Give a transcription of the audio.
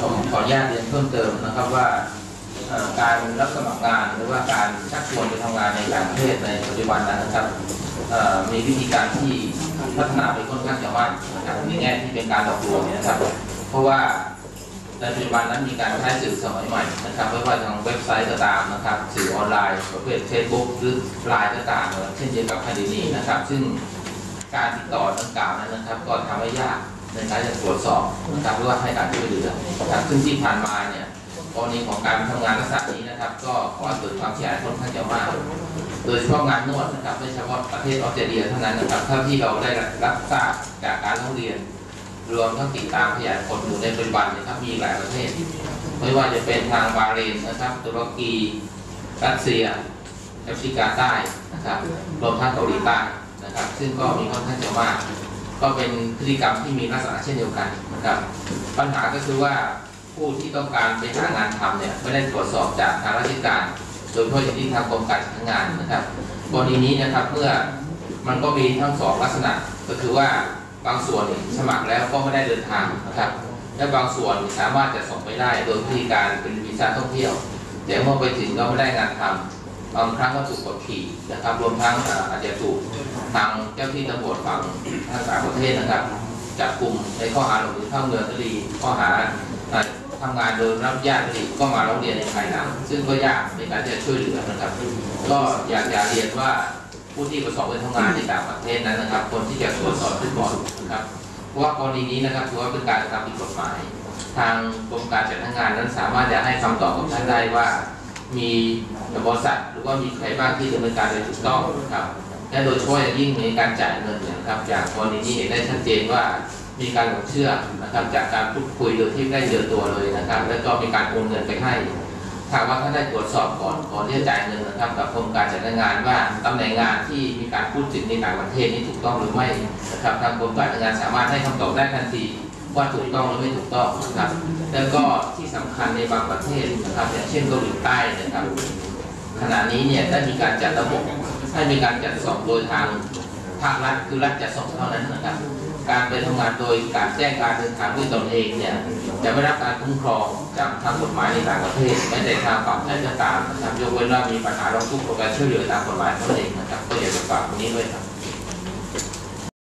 ผมขออนุญาตเรียนเพิ่มเติมนะครับว่าการรับสมัครงานหรือว่าการชักชวนไปทำงานในต่างประเทศในปัจจุบันนั้นนะครับมีวิธีการที่พัฒนาไปค่อนข้างจะมากนะครับในแง่ที่เป็นการหลอกลวงนะครับ เพราะว่าในปัจจุบันนั้นมีการใช้สื่อสมัยใหม่นะครับไม่ว่าทางเว็บไซต์ก็ตามนะครับ สื่อออนไลน์ประเภทเฟซบุ๊กหรือไลน์ก็ตามเช่นเดียวกับคดีนี้นะครับ ซึ่งการติดต่อดังกล่าวนั้นนะครับ ก็ทำให้ยาก ในการจะตรวจสอบนะครับหรือว่าให้การช่วยเหลือนะครับซึ่งที่ผ่านมาเนี่ยกรณีของการทำงานลักษณะนี้นะครับ ก็ขอเกิดความเสียหายค่อนข้างจะมากโดยเฉพาะงานนวดนะครับไม่เฉพาะประเทศออสเตรเลียเท่านั้นนะครับเท่าที่เราได้รับทราบจากการร้องเรียน รวมทั้งติดตามขยายผลอยู่ในปัจจุบันนะครับมีหลายประเทศ ไม่ว่าจะเป็นทางบาเรนนะครับตุรกีรัสเซียแอฟริกาใต้นะครับรวมทั้งเกาหลีใต้นะครับ ซึ่งก็มีค่อนข้างจะมาก ก็เป็นพฤติกรรมที่มีลักษณะเช่นเดียวกันนะครับ ปัญหาก็คือว่าผู้ที่ต้องการไปหางานทำเนี่ยไม่ได้ตรวจสอบจากทางราชการโดยเฉพาะอย่างที่ทางกรมการจัดหางานนะครับกรณีนี้นะครับเมื่อมันก็มีทั้งสองลักษณะก็คือว่าบางส่วนสมัครแล้วก็ไม่ได้เดินทางนะครับและบางส่วนสามารถจะส่งไปได้โดยวิธีการเป็นวีซ่าท่องเที่ยวแต่เมื่อไปถึงก็ไม่ได้งานทำ บางครั้งก็ถูกกดขี่นะครับ รวมทั้งอาอาจจะถูกทางเจ้าที่ตำรวจฝั่งทางต่างประเทศนะครับจับกลุ่มในข้อหาหลบหนีเข้าเมืองคดีข้อหาอ่าทำงานโดยรับญาติดีก็มาร้องเรียนในภายหลังซึ่งก็ยากในการจะช่วยเหลือนะครับ ก็อยากจะเรียนว่าผู้ที่ประสบไปทำงานในต่างประเทศนั้นนะครับ คนที่จะตรวจสอบขึ้นก่อนนะครับเพราะว่ากรณีนี้นะครับถือว่าเป็นการกระทำผิดกฎหมาย ทางกรมการจัดหางานนั้นสามารถจะให้คำตอบกับท่านได้ว่า มีบริษัทหรือว่ามีใครบ้างที่ดำเนินการโดยถูกต้องครับและโดยเฉพาะอย่างยิ่งในการจ่ายเงินนะครับจากกรณีนี้เห็นได้ชัดเจนว่ามีการหลงเชื่อนะครับจากการพูดคุยโดยที่ไม่ได้เจอตัวเลยนะครับ แล้วก็มีการโอนเงินไปให้ถามว่าท่านได้ตรวจสอบก่อนก่อนที่จะจ่ายเงินนะครับกับกรมการจัดงานว่าตำแหน่งงานที่มีการพูดถึงในต่างประเทศนี้ถูกต้องหรือไม่นะครับทางกรมการจัดงานสามารถให้คำตอบได้ทันที ว่าถูกต้องหรือไม่ถูกต้องนะครับแล้วก็ที่สำคัญในบางประเทศนะครับอย่างเช่นเกาหลีใต้นะครับขณะนี้เนี่ยได้มีการจัดระบบให้มีการจัดส่งโดยทางภาครัฐคือรัฐจัดส่งเท่านั้นนะครับ การไปทำงานโดยการแจ้งการเดินทางด้วยตนเองเนี่ยจะไม่รับการคุ้มครองจากทางกฎหมายในต่างประเทศแม้แต่ทางฝั่งราชการนะครับยกเว้นว่ามีปัญหาร้องทุกข์ขอการช่วยเหลือตามกฎหมายเท่านั้นเองนะครับก็อยากจะฝากตรงนี้ด้วยครับ